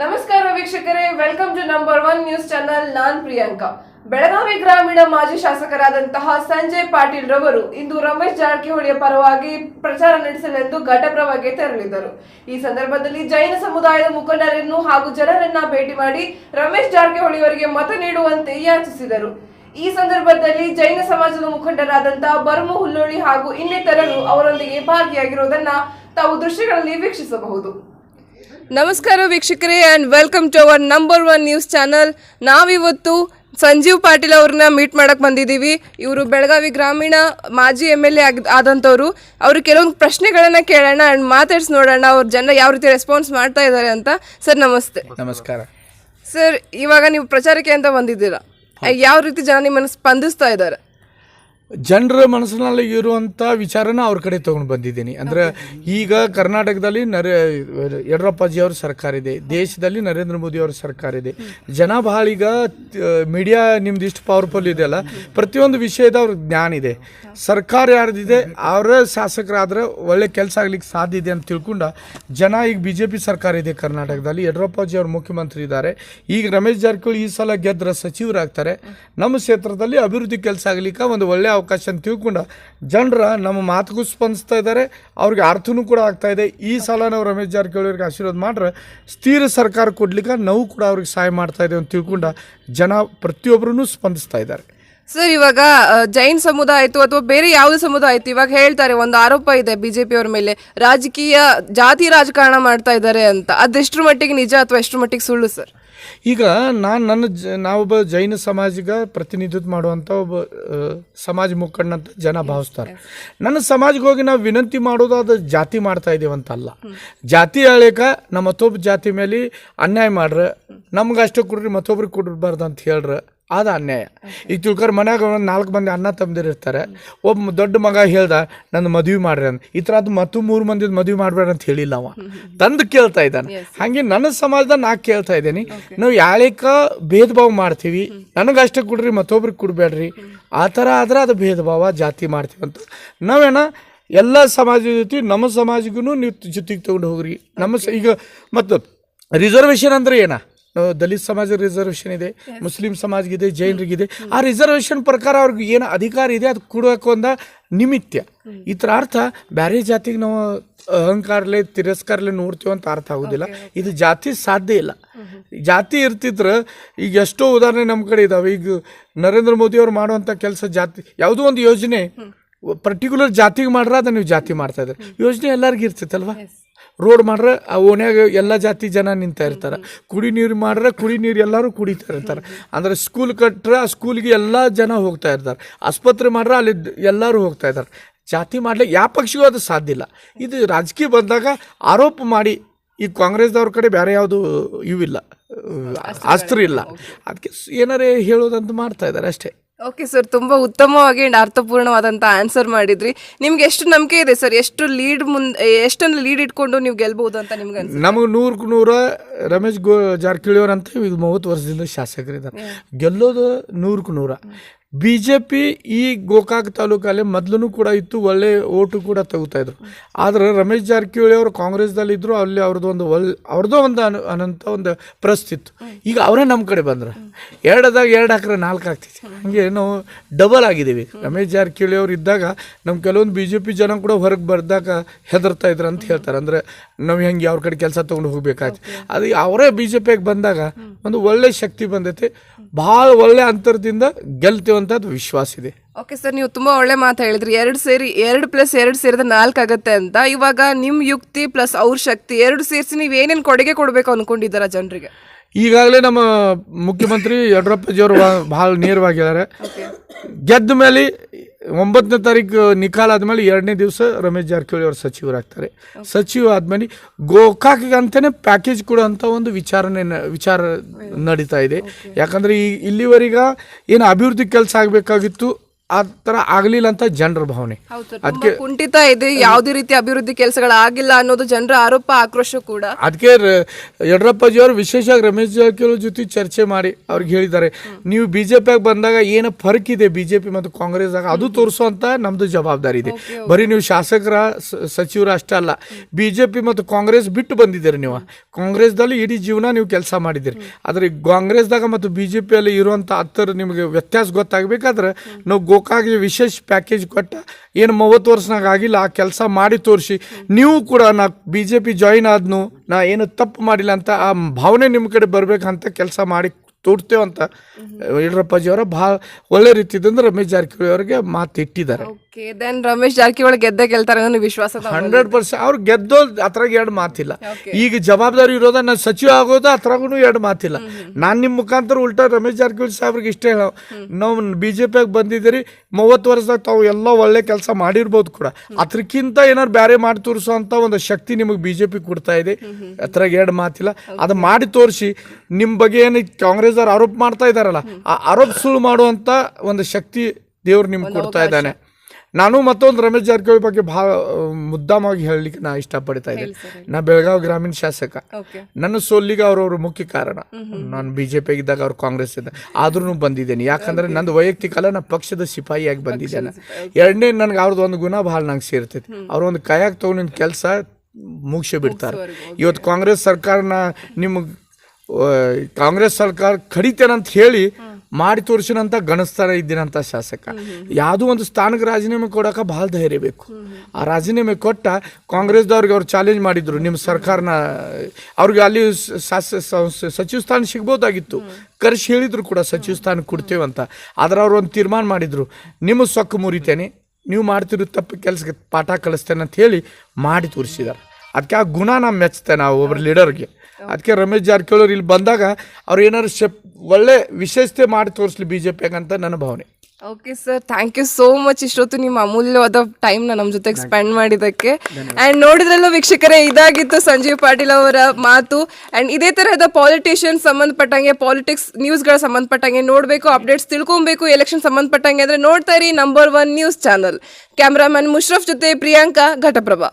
ನಮಸ್ಕಾರ ವೀಕ್ಷಕರೇ welcome to number one news channel ನಾನ್ ಪ್ರಿಯಾಂಕಾ. ಬೆಳಗಾವಿ ಗ್ರಾಮೀಣ ಮಾಜಿ ಶಾಸಕರಾದಂತಹ ಸಂಜಯ್ ಪಾಟೀಲ್ ರವರು ಇಂದು ರಮೇಶ್ ಜಾರಕಿಹೊಳಿಯ ಪರವಾಗಿ ಪ್ರಚಾರ ನಡೆಸಲೆಂದು ಘಟಪ್ರಭಾಗೆ ತೆರಳಿದರು ಈ ಸಂದರ್ಭದಲ್ಲಿ ಜೈನ ಸಮುದಾಯದ ಮುಖಂಡರನ್ನು ಹಾಗೂ ಜನರನ್ನ ಭೇಟಿ ಮಾಡಿ ರಮೇಶ್ ಜಾರಕಿಹೊಳಿ ಅವರಿಗೆ ಮತ ನೀಡುವಂತೆ ಯಾಚಿಸಿದರು. ಈ ಸಂದರ್ಭದಲ್ಲಿ ಜೈನ ಸಮಾಜದ ಮುಖಂಡರಾದಂತಹ ಬರ್ಮು ಹುಲ್ಲೋಳಿ ಹಾಗೂ ಇನ್ನಿತರರು ಅವರೊಂದಿಗೆ ಭಾಗಿಯಾಗಿರುವುದನ್ನ ತಾವು ದೃಶ್ಯಗಳಲ್ಲಿ ವೀಕ್ಷಿಸಬಹುದು. ನಮಸ್ಕಾರ ವೀಕ್ಷಕರೇ and welcome to our number one news channel ನಾವಿವತ್ತು ಸಂಜೀವ್ ಪಾಟೀಲ್ ಅವ್ರನ್ನ ಮೀಟ್ ಮಾಡೋಕೆ ಬಂದಿದ್ದೀವಿ. ಇವರು ಬೆಳಗಾವಿ ಗ್ರಾಮೀಣ ಮಾಜಿ ಎಂ ಎಲ್ ಎ ಆದಂಥವ್ರು ಅವರು ಕೆಲವೊಂದು ಪ್ರಶ್ನೆಗಳನ್ನು ಕೇಳೋಣ ಆ್ಯಂಡ್ ಮಾತಾಡ್ಸಿ ನೋಡೋಣ ಅವ್ರ ಜನ ಯಾವ ರೀತಿ ರೆಸ್ಪಾನ್ಸ್ ಮಾಡ್ತಾ ಇದ್ದಾರೆ ಅಂತ. ಸರ್ ನಮಸ್ತೆ. ನಮಸ್ಕಾರ. ಸರ್ ಇವಾಗ ನೀವು ಪ್ರಚಾರಕ್ಕೆ ಅಂತ ಬಂದಿದ್ದೀರಾ. ಯಾವ ರೀತಿ ಜನ ನಿಮ್ಮನ್ನು ಸ್ಪಂದಿಸ್ತಾ ಇದ್ದಾರೆ ಜನರ ಮನಸ್ಸಿನಲ್ಲಿ ಇರುವಂಥ ವಿಚಾರನ ಅವ್ರ ಕಡೆ ತೊಗೊಂಡು ಬಂದಿದ್ದೀನಿ. ಅಂದರೆ ಈಗ ಕರ್ನಾಟಕದಲ್ಲಿ ನರೇ ಯಡಿಯೂರಪ್ಪಾಜಿ ಅವ್ರ ಸರ್ಕಾರ ಇದೆ ದೇಶದಲ್ಲಿ ನರೇಂದ್ರ ಮೋದಿ ಅವ್ರ ಸರ್ಕಾರ ಇದೆ. ಜನ ಬಹಳ ಈಗ ಮೀಡಿಯಾ ನಿಮ್ದು ಇಷ್ಟು ಪವರ್ಫುಲ್ ಇದೆಯಲ್ಲ ಪ್ರತಿಯೊಂದು ವಿಷಯದ ಅವ್ರ ಜ್ಞಾನ ಇದೆ. ಸರ್ಕಾರ ಯಾರ್ದಿದೆ ಅವರ ಶಾಸಕರಾದ್ರೆ ಒಳ್ಳೆ ಕೆಲಸ ಆಗ್ಲಿಕ್ಕೆ ಸಾಧ್ಯ ಇದೆ ಅಂತ ತಿಳ್ಕೊಂಡ ಜನ ಈಗ ಬಿ ಜೆ ಪಿ ಸರ್ಕಾರ ಇದೆ ಕರ್ನಾಟಕದಲ್ಲಿ. ಯಡಿಯೂರಪ್ಪಾಜಿ ಅವ್ರು ಮುಖ್ಯಮಂತ್ರಿ ಇದ್ದಾರೆ ಈಗ ರಮೇಶ್ ಜಾರಕಿಹೊಳಿ ಈ ಸಲ ಗೆದ್ದರ ಸಚಿವರಾಗ್ತಾರೆ. ನಮ್ಮ ಕ್ಷೇತ್ರದಲ್ಲಿ ಅಭಿವೃದ್ಧಿ ಕೆಲಸ ಆಗ್ಲಿಕ್ಕೆ ಒಂದು ಒಳ್ಳೆ ಅವಕಾಶ ಅಂತ ತಿಳ್ಕೊಂಡ ಜನರ ನಮ್ಮ ಮಾತುಗೂ ಸ್ಪಂದಿಸ್ತಾ ಇದ್ದಾರೆ, ಅವ್ರಿಗೆ ಅರ್ಥನೂ ಕೂಡ ಆಗ್ತಾ ಇದೆ. ಈ ಸಲ ನಾವು ರಮೇಶ್ ಜಾರಕಿಹೊಳಿ ಅವ್ರಿಗೆ ಆಶೀರ್ವಾದ ಮಾಡ್ರೆ ಸ್ಥಿರ ಸರ್ಕಾರ ಕೊಡ್ಲಿಕ್ಕೆ ನಾವು ಕೂಡ ಅವ್ರಿಗೆ ಸಹಾಯ ಮಾಡ್ತಾ ಇದ್ದೇವೆ ಅಂತ ತಿಳ್ಕೊಂಡ ಜನ ಪ್ರತಿಯೊಬ್ಬರೂ ಸ್ಪಂದಿಸ್ತಾ ಇದ್ದಾರೆ. ಸರ್, ಇವಾಗ ಜೈನ್ ಸಮುದಾಯ ಆಯ್ತು ಅಥವಾ ಬೇರೆ ಯಾವುದೇ ಸಮುದಾಯ ಆಯ್ತು, ಇವಾಗ ಹೇಳ್ತಾರೆ, ಒಂದು ಆರೋಪ ಇದೆ ಬಿಜೆಪಿ ಅವ್ರ ಮೇಲೆ. ರಾಜಕೀಯ ಜಾತಿ ರಾಜಕಾರಣ ಮಾಡ್ತಾ ಇದ್ದಾರೆ ಅಂತ. ಅದೆಷ್ಟರ ಮಟ್ಟಿಗೆ ನಿಜ ಅಥವಾ ಎಷ್ಟರ ಮಟ್ಟಿಗೆ ಸುಳ್ಳು ಸರ್? ಈಗ ನಾನು ನನ್ನ ಜ ನಾವೊಬ್ಬ ಜೈನ ಸಮಾಜಿಗ ಪ್ರತಿನಿಧಿತ್ವ ಮಾಡುವಂಥ ಒಬ್ಬ ಸಮಾಜ ಮುಖಂಡಂತ ಜನ ಭಾವಿಸ್ತಾರೆ. ನನ್ನ ಸಮಾಜಕ್ಕೆ ಹೋಗಿ ನಾವು ವಿನಂತಿ ಮಾಡೋದು ಅದು ಜಾತಿ ಮಾಡ್ತಾ ಇದ್ದೀವಂತಲ್ಲ ಜಾತಿ ಹೇಳಿಕ ನಮ್ಮ ಮತ್ತೊಬ್ಬ ಜಾತಿ ಮೇಲೆ ಅನ್ಯಾಯ ಮಾಡ್ರೆ ನಮ್ಗೆ ಅಷ್ಟೇ ಕೊಡ್ರಿ ಮತ್ತೊಬ್ರಿಗೆ ಕೊಡಬಾರ್ದು ಅಂತ ಹೇಳ್ರೆ ಅದು ಅನ್ಯಾಯ ಈಗ ತಿಳ್ಕೊರ್ ಮನ್ಯಾಗ ಒಂದು ನಾಲ್ಕು ಮಂದಿ ಅಣ್ಣ ತಮ್ಮದಿರ್ತಾರೆ ಒಬ್ಬ ದೊಡ್ಡ ಮಗ ಹೇಳ್ದ ನನ್ನ ಮದುವೆ ಮಾಡ್ರಿ ಅಂತ ಈ ಥರ ಅದು ಮತ್ತು ಮೂರು ಮಂದಿ ಮದುವೆ ಮಾಡ್ಬೇಡ ಅಂತ ಹೇಳಿಲ್ಲ ಅವ. ತಂದು ಕೇಳ್ತಾ ಇದ್ದಾನೆ. ಹಾಗೆ ನನ್ನ ಸಮಾಜದಾಗ ನಾ ಕೇಳ್ತಾ ಇದ್ದೀನಿ. ನಾವು ಯಾಳಿಕ ಭೇದ ಭಾವ ಮಾಡ್ತೀವಿ ನನಗೆ ಅಷ್ಟೇ ಕೊಡ್ರಿ ಮತ್ತೊಬ್ರಿಗೆ ಕೊಡಬೇಡ್ರಿ. ಆ ಥರ ಆದ್ರೆ ಅದು ಭೇದ ಭಾವ ಜಾತಿ ಮಾಡ್ತೀವಿ ಅಂತ. ನಾವೇನ ಎಲ್ಲ ಸಮಾಜದ ಜೊತೆ ನಮ್ಮ ಸಮಾಜಗೂ ನೀವು ಜೊತೆಗೆ ತೊಗೊಂಡು ಹೋಗ್ರಿ. ನಮ್ಮ ಈಗ ಮತ್ತು ರಿಸರ್ವೇಷನ್ ಅಂದ್ರೆ ಏನ? ದಲಿತ ಸಮಾಜ ರಿಸರ್ವೇಷನ್ ಇದೆ ಮುಸ್ಲಿಂ ಸಮಾಜಗಿದೆ ಜೈನರಿಗಿದೆ. ಆ ರಿಸರ್ವೇಷನ್ ಪ್ರಕಾರ ಅವ್ರಿಗೆ ಏನು ಅಧಿಕಾರ ಇದೆ ಅದು ಕೊಡಬೇಕು ಅಂದ ನಿಮಿತ್ಯ. ಈ ಥರ ಅರ್ಥ ಬೇರೆ ಜಾತಿಗೆ ನಾವು ಅಹಂಕಾರಲೆ ತಿರಸ್ಕಾರಲೆ ನೋಡ್ತೀವಿ ಅಂತ ಅರ್ಥ ಆಗೋದಿಲ್ಲ. ಇದು ಜಾತಿ ಸಾಧ್ಯ ಇಲ್ಲ. ಜಾತಿ ಇರ್ತಿದ್ರೆ ಈಗ ಎಷ್ಟೋ ಉದಾಹರಣೆ ನಮ್ಮ ಕಡೆ ಇದಾವೆ. ಈಗ ನರೇಂದ್ರ ಮೋದಿ ಅವ್ರು ಮಾಡುವಂಥ ಕೆಲಸ ಜಾತಿ ಯಾವುದೋ ಒಂದು ಯೋಜನೆ ಪರ್ಟಿಕ್ಯುಲರ್ ಜಾತಿಗೆ ಮಾಡ್ರೆ ಅದನ್ನ ನೀವು ಜಾತಿ ಮಾಡ್ತಾ ಇದ್ದಾರೆ ಯೋಜನೆ ಎಲ್ಲರಿಗೂ ಇರ್ತೈತಲ್ವಾ ರೋಡ್ ಮಾಡ್ರೆ ಆ ಓಣ್ಯಾಗ ಎಲ್ಲ ಜಾತಿ ಜನ ನಿಂತಾ ಇರ್ತಾರೆ. ಕುಡಿ ನೀರು ಮಾಡ್ರೆ ಕುಡಿ ನೀರು ಎಲ್ಲರೂ ಕುಡಿತಾ ಇರ್ತಾರೆ. ಅಂದ್ರೆ ಸ್ಕೂಲ್ ಕಟ್ಟ್ರೆ ಆ ಸ್ಕೂಲ್ಗೆ ಎಲ್ಲ ಜನ ಹೋಗ್ತಾ ಇರ್ತಾರೆ. ಆಸ್ಪತ್ರೆ ಮಾಡ್ರೆ ಅಲ್ಲಿ ಎಲ್ಲರೂ ಹೋಗ್ತಾ ಇದ್ದಾರೆ ಜಾತಿ ಮಾಡ್ಲಿಕ್ಕೆ ಯಾವ ಪಕ್ಷಿಗೂ ಅದು ಸಾಧ್ಯ ಇಲ್ಲ. ಇದು ರಾಜಕೀಯ ಬಂದಾಗ ಆರೋಪ ಮಾಡಿ ಈ ಕಾಂಗ್ರೆಸ್ದವ್ರ ಕಡೆ ಬೇರೆ ಯಾವುದು ಇವಿಲ್ಲ. ಅಸ್ತ್ರ ಇಲ್ಲ. ಅದಕ್ಕೆ ಏನಾರೇ ಹೇಳೋದಂತ ಮಾಡ್ತಾ ಇದ್ದಾರೆ ಅಷ್ಟೇ. ಓಕೆ ಸರ್ ತುಂಬ ಉತ್ತಮವಾಗಿ ಅಂಡ್ ಅರ್ಥಪೂರ್ಣವಾದಂಥ ಆನ್ಸರ್ ಮಾಡಿದ್ರಿ. ನಿಮ್ಗೆ ಎಷ್ಟು ನಂಬಿಕೆ ಇದೆ ಸರ್ ಎಷ್ಟು ಲೀಡ್ ಮುಂದೆ ಎಷ್ಟನ್ನು ಲೀಡ್ ಇಟ್ಕೊಂಡು ನೀವು ಗೆಲ್ಬಹುದು ಅಂತ ನಿಮ್ಗೆ ಅನ್ಸುತ್ತೆ? ನಮಗೆ ನೂರಕ್ಕೆ ನೂರ ರಮೇಶ್ ಗೋ ಜಾರಕಿಹೊಳಿ ಅವ್ರು ಅಂತ ಈಗ ಮೂವತ್ತು ವರ್ಷದಿಂದ ಶಾಸಕರಿದ್ದಾರೆ. ಗೆಲ್ಲೋದು ನೂರಕ್ಕೆ ನೂರ. ಬಿ ಜೆ ಪಿ ಈ ಗೋಕಾಕ್ ತಾಲೂಕಲ್ಲಿ ಮೊದಲು ಕೂಡ ಇತ್ತು, ಒಳ್ಳೆ ಓಟು ಕೂಡ ತೆಗಿತಾ ಇದ್ರು. ಆದ್ರೆ ರಮೇಶ್ ಜಾರಕಿಹೊಳಿ ಅವರು ಕಾಂಗ್ರೆಸ್ದಲ್ಲಿ ಇದ್ರು, ಅಲ್ಲಿ ಅವ್ರದ್ದು ಒಂದು ಒಳ್ಳೆ ಅವ್ರದ್ದು ಒಂದು ಅನು, ಅನಂತ ಒಂದು ಪ್ರಸ್ತಿತ್ತು ಈಗ ಅವರೇ ನಮ್ಮ ಕಡೆ ಬಂದ್ರೆ. ಎರಡದಾಗ ಎರಡು ಹಾಕ್ರೆ ನಾಲ್ಕು ಆಗ್ತಿತ್ತು ಹಾಗೆ ನಾವು ಡಬಲ್ ಆಗಿದ್ದೀವಿ ರಮೇಶ್ ಜಾರಕಿಹೊಳಿ ಅವ್ರು ಇದ್ದಾಗ ನಮ್ಮ ಕೆಲವೊಂದು ಬಿ ಜೆ ಪಿ ಜನ ಕೂಡ ಹೊರಗೆ ಬರ್ದಾಗ ಹೆದರ್ತಾ ಇದ್ರು ಅಂತ ಹೇಳ್ತಾರೆ. ಅಂದರೆ ನಾವು ಹೆಂಗೆ ಅವ್ರ ಕಡೆ ಕೆಲಸ ತೊಗೊಂಡು ಹೋಗ್ಬೇಕಾಯ್ತು. ಅದು ಅವರೇ ಬಿ ಜೆ ಪಿಗೆ ಬಂದಾಗ ಒಂದು ಒಳ್ಳೆ ಶಕ್ತಿ ಬಂದೈತಿ. ಭಾಳ ಒಳ್ಳೆ ಅಂತರದಿಂದ ಗೆಲ್ತೀವಂಥದ್ದು ವಿಶ್ವಾಸ ಇದೆ. ಓಕೆ ಸರ್ ನೀವು ತುಂಬಾ ಒಳ್ಳೆ ಮಾತು ಹೇಳಿದ್ರಿ. ಎರಡು ಸೇರಿ ಎರಡು ಪ್ಲಸ್ ಎರಡು ಸೇರಿದ ನಾಲ್ಕು ಆಗುತ್ತೆ ಅಂತ. ಇವಾಗ ನಿಮ್ಮ ಯುಕ್ತಿ ಪ್ಲಸ್ ಅವ್ರ ಶಕ್ತಿ ಎರಡು ಸೇರಿಸಿ ನೀವು ಏನೇನು ಕೊಡುಗೆ ಕೊಡಬೇಕು ಅನ್ಕೊಂಡಿದ್ದೀರಾ ಜನರಿಗೆ? ಈಗಾಗಲೇ ನಮ್ಮ ಮುಖ್ಯಮಂತ್ರಿ ಯಡಿಯೂರಪ್ಪಜಿಯವರು ಭಾಳ ನೇರವಾಗಿ ಹೇಳಿದ್ದಾರೆ ಗೆದ್ದ ಮೇಲೆ ಒಂಬತ್ತನೇ ತಾರೀಕು ನಿಕಾಲ್ ಆದಮೇಲೆ ಎರಡನೇ ದಿವಸ ರಮೇಶ್ ಜಾರಕಿಹೊಳಿ ಅವರು ಸಚಿವರಾಗ್ತಾರೆ. ಸಚಿವ ಆದಮೇಲೆ ಗೋಕಾಕ್ಗೆ ಅಂತಾನೆ ಪ್ಯಾಕೇಜ್ ಕೊಡುವಂಥ ಒಂದು ವಿಚಾರಣೆ ವಿಚಾರ ನಡೀತಾ ಇದೆ. ಯಾಕಂದರೆ ಈ ಇಲ್ಲಿವರೆಗ ಏನು ಅಭಿವೃದ್ಧಿ ಕೆಲಸ ಆಗಬೇಕಾಗಿತ್ತು ಆ ಥರ ಆಗ್ಲಿಲ್ಲ ಅಂತ ಜನರ ಭಾವನೆ. ಅದಕ್ಕೆ ಕುಂಠಿತ ಇದೆ ಯಾವುದೇ ರೀತಿ ಅಭಿವೃದ್ಧಿ ಕೆಲಸಗಳಾಗಿಲ್ಲ ಅನ್ನೋದು ಜನರ ಆರೋಪ ಆಕ್ರೋಶ ಕೂಡ. ಅದಕ್ಕೆ ಯಡಿಯೂರಪ್ಪಾಜಿಯವರು ವಿಶೇಷವಾಗಿ ರಮೇಶ್ ಜಾರಕಿಹೊಳಿ ಜೊತೆ ಚರ್ಚೆ ಮಾಡಿ ಅವ್ರಿಗೆ ಹೇಳಿದ್ದಾರೆ ನೀವು ಬಿ ಜೆ ಪಿಯಾಗ ಬಂದಾಗ ಏನು ಫರ್ಕ್ ಇದೆ ಬಿ ಜೆ ಪಿ ಮತ್ತು ಕಾಂಗ್ರೆಸ್ದಾಗ ಅದು ತೋರಿಸುವಂತ ನಮ್ದು ಜವಾಬ್ದಾರಿ ಇದೆ. ಬರೀ ನೀವು ಶಾಸಕರ ಸಚಿವರು ಅಷ್ಟೇ ಅಲ್ಲ ಬಿ ಜೆ ಪಿ ಮತ್ತು ಕಾಂಗ್ರೆಸ್ ಬಿಟ್ಟು ಬಂದಿದ್ದೀರಿ ನೀವು. ಕಾಂಗ್ರೆಸ್ದಲ್ಲಿ ಇಡೀ ಜೀವನ ನೀವು ಕೆಲಸ ಮಾಡಿದ್ದೀರಿ. ಆದರೆ ಕಾಂಗ್ರೆಸ್ದಾಗ ಮತ್ತು ಬಿ ಜೆ ಪಿಯಲ್ಲಿ ಇರುವಂಥ ಹತ್ತರ ನಿಮಗೆ ವ್ಯತ್ಯಾಸ ಗೊತ್ತಾಗಬೇಕಾದ್ರೆ ನಾವು ಗೋಕಾಕ್ಗೆ ವಿಶೇಷ ಪ್ಯಾಕೇಜ್ ಕೊಟ್ಟ ಏನು ಮೂವತ್ತು ವರ್ಷನಾಗ ಆಗಿಲ್ಲ, ಆ ಕೆಲಸ ಮಾಡಿ ತೋರಿಸಿ. ನೀವು ಕೂಡ ನಾ ಬಿ ಜೆ ಪಿ ಜಾಯಿನ್ ಆದ್ನು, ನಾ ಏನು ತಪ್ಪು ಮಾಡಿಲ್ಲ ಅಂತ ಆ ಭಾವನೆ ನಿಮ್ಮ ಕಡೆ ಬರಬೇಕಂತ ಕೆಲಸ ಮಾಡಿ ತೋರ್ತೇವಂತ ಯಡಿಯೂರಪ್ಪಾಜಿ ಅವರ ಭಾಳ ಒಳ್ಳೆ ರೀತಿಯಿಂದ ರಮೇಶ್ ಜಾರಕಿಹೊಳಿ ಅವರಿಗೆ ಮಾತು ಇಟ್ಟಿದ್ದಾರೆ. ಓಕೆ ದೆನ್ ರಮೇಶ್ ಜಾರಕಿಹೊಳಿ ಗೆದ್ದೆ ಗೆಲ್ತಾರೆ ಅನ್ನೋ ವಿಶ್ವಾಸ ಹಂಡ್ರೆಡ್ ಪರ್ಸೆಂಟ್ ಅವ್ರು ಗೆದ್ದೋ ಅದ್ರಾಗ ಎರಡು ಮಾತಿಲ್ಲ. ಈಗ ಜವಾಬ್ದಾರಿ ಇರೋದ ನಾನು ಸಚಿವ ಆಗೋದು ಅದ್ರಾಗೂ ಎರಡು ಮಾತಿಲ್ಲ. ನಾನು ನಿಮ್ಮ ಮುಖಾಂತರ ಉಲ್ಟಾ ರಮೇಶ್ ಜಾರಕಿಹೊಳಿ ಸಾಹೇಬ್ರಿಗೆ ಇಷ್ಟೇ ಹೇಳೋ. ನಾವು ಬಿ ಜೆ ಪಿಯಾಗ ಬಂದಿದ್ದೀರಿ ಮೂವತ್ತು ವರ್ಷದಾಗ ತಾವು ಎಲ್ಲ ಒಳ್ಳೆ ಕೆಲಸ ಮಾಡಿರ್ಬೋದು ಕೂಡ. ಅದಕ್ಕಿಂತ ಏನಾರು ಬೇರೆ ಮಾಡಿ ತೋರಿಸುವಂಥ ಒಂದು ಶಕ್ತಿ ನಿಮಗೆ ಬಿ ಜೆ ಪಿ ಕೊಡ್ತಾ ಇದೆ ಅತ್ರಾಗ ಎರಡು ಮಾತಿಲ್ಲ. ಅದು ಮಾಡಿ ತೋರಿಸಿ ನಿಮ್ಮ ಬಗ್ಗೆ ಏನು ಕಾಂಗ್ರೆಸ್ ಅವ್ರು ಆರೋಪ ಮಾಡ್ತಾ ಇದ್ದಾರಲ್ಲ ಆ ಆರೋಪ ಸುಳ್ಳು ಮಾಡುವಂಥ ಒಂದು ಶಕ್ತಿ ದೇವ್ರು ನಿಮ್ಗೆ ಕೊಡ್ತಾ ಇದ್ದಾನೆ. ನಾನು ಮತ್ತೊಂದು ರಮೇಶ್ ಜಾರಕಿಹೊಳಿ ಬಗ್ಗೆ ಭಾಳ ಮುದ್ದಾಮಾಗಿ ಹೇಳಲಿಕ್ಕೆ ನಾ ಇಷ್ಟಪಡ್ತಾ ಇದ್ದೆ ನಾ ಬೆಳಗಾವಿ ಗ್ರಾಮೀಣ ಶಾಸಕ. ನನ್ನ ಸೋಲಿಗೆ ಅವ್ರವ್ರ ಮುಖ್ಯ ಕಾರಣ. ನಾನು ಬಿ ಜೆ ಪಿ ಇದ್ದಾಗ ಅವ್ರು ಕಾಂಗ್ರೆಸ್ ಇದ್ದ. ಆದ್ರೂ ಬಂದಿದ್ದೇನೆ. ಯಾಕಂದ್ರೆ ನಂದು ವೈಯಕ್ತಿಕ ಅಲ್ಲ ನಾ ಪಕ್ಷದ ಸಿಪಾಯಿಯಾಗಿ ಬಂದಿದ್ದೇನೆ. ಎರಡನೇ ನನಗೆ ಅವ್ರದ್ದು ಒಂದು ಗುಣ ಭಾಳ ನಂಗೆ ಸೇರ್ತೈತಿ. ಅವ್ರ ಒಂದು ಕೈಯಾಗ ತೊಗೊಂಡಿನ ಕೆಲಸ ಮುಗಿಸಿ ಬಿಡ್ತಾರೆ. ಇವತ್ತು ಕಾಂಗ್ರೆಸ್ ಸರ್ಕಾರನ ನಿಮಗೆ ಕಾಂಗ್ರೆಸ್ ಸರ್ಕಾರ ಕಡಿತೇನಂತ ಹೇಳಿ ಮಾಡಿ ತೋರಿಸಿನಂತ ಗಣಿಸ್ತಾರ ಇದ್ದೀನಂತ ಶಾಸಕ. ಯಾವುದೋ ಒಂದು ಸ್ಥಾನಕ್ಕೆ ರಾಜೀನಾಮೆ ಕೊಡೋಕೆ ಭಾಳ ಧೈರ್ಯ ಬೇಕು. ಆ ರಾಜೀನಾಮೆ ಕೊಟ್ಟ ಕಾಂಗ್ರೆಸ್ದವ್ರಿಗೆ ಅವ್ರು ಚಾಲೆಂಜ್ ಮಾಡಿದ್ರು. ನಿಮ್ಮ ಸರ್ಕಾರನ, ಅವ್ರಿಗೆ ಅಲ್ಲಿ ಸಚಿವ ಸ್ಥಾನ ಸಿಗ್ಬೋದಾಗಿತ್ತು. ಕರೆಸಿ ಹೇಳಿದ್ರು ಕೂಡ ಸಚಿವ ಸ್ಥಾನ ಕೊಡ್ತೇವಂತ ಆದ್ರೆ ಅವ್ರು ಒಂದು ತೀರ್ಮಾನ ಮಾಡಿದ್ರು. ನಿಮ್ಮ ಸೊಕ್ಕು ಮುರಿತೇನೆ. ನೀವು ಮಾಡ್ತಿರೋ ತಪ್ಪು ಕೆಲಸಕ್ಕೆ ಪಾಠ ಕಲಿಸ್ತೇನೆ ಅಂತ ಹೇಳಿ ಮಾಡಿ ತೋರಿಸಿದಾರೆ. ಅದಕ್ಕೆ ಆ ಗುಣ ನಾವು ಮೆಚ್ಚುತ್ತೆ ನಾವು ಒಬ್ಬರು ಲೀಡರ್ಗೆ ಅದಕ್ಕೆ ರಮೇಶ್ ಜಾರಕಿಹೊಳಿ ಇಲ್ಲಿ ಬಂದಾಗ ಅವ್ರು ಏನಾದ್ರು ಶೆಪ್ ಒಳ್ಳೆ ವಿಶೇಷತೆ ಮಾಡಿ ತೋರಿಸ್ಲಿ ಬಿ ಜೆ ಅಂತ ನನ್ನ ಭಾವನೆ. Okay sir thank you so much ಇಷ್ಟೊತ್ತು ನಿಮ್ಮ ಅಮೂಲ್ಯವಾದ ಟೈಮ್ನ ನಮ್ಮ ಜೊತೆಗೆ ಸ್ಪೆಂಡ್ ಮಾಡಿದ್ದಕ್ಕೆ. ಆ್ಯಂಡ್ ನೋಡಿದ್ರಲ್ಲೂ ವೀಕ್ಷಕರೇ ಇದಾಗಿತ್ತು ಸಂಜೀವ್ ಪಾಟೀಲ್ ಅವರ ಮಾತು. ಆ್ಯಂಡ್ ಇದೇ ತರಹದ ಪಾಲಿಟಿಷಿಯನ್ ಸಂಬಂಧಪಟ್ಟಂಗೆ ಪಾಲಿಟಿಕ್ಸ್ ನ್ಯೂಸ್ಗಳ ಸಂಬಂಧಪಟ್ಟಂಗೆ ನೋಡಬೇಕು ಅಪ್ಡೇಟ್ಸ್ ತಿಳ್ಕೊಬೇಕು ಎಲೆಕ್ಷನ್ ಸಂಬಂಧಪಟ್ಟಂಗೆ ಅಂದರೆ ನೋಡ್ತಾ ಇರಿ number one news channel cameraman Musharraf ಜೊತೆ ಪ್ರಿಯಾಂಕಾ ಘಟಪ್ರಭಾ.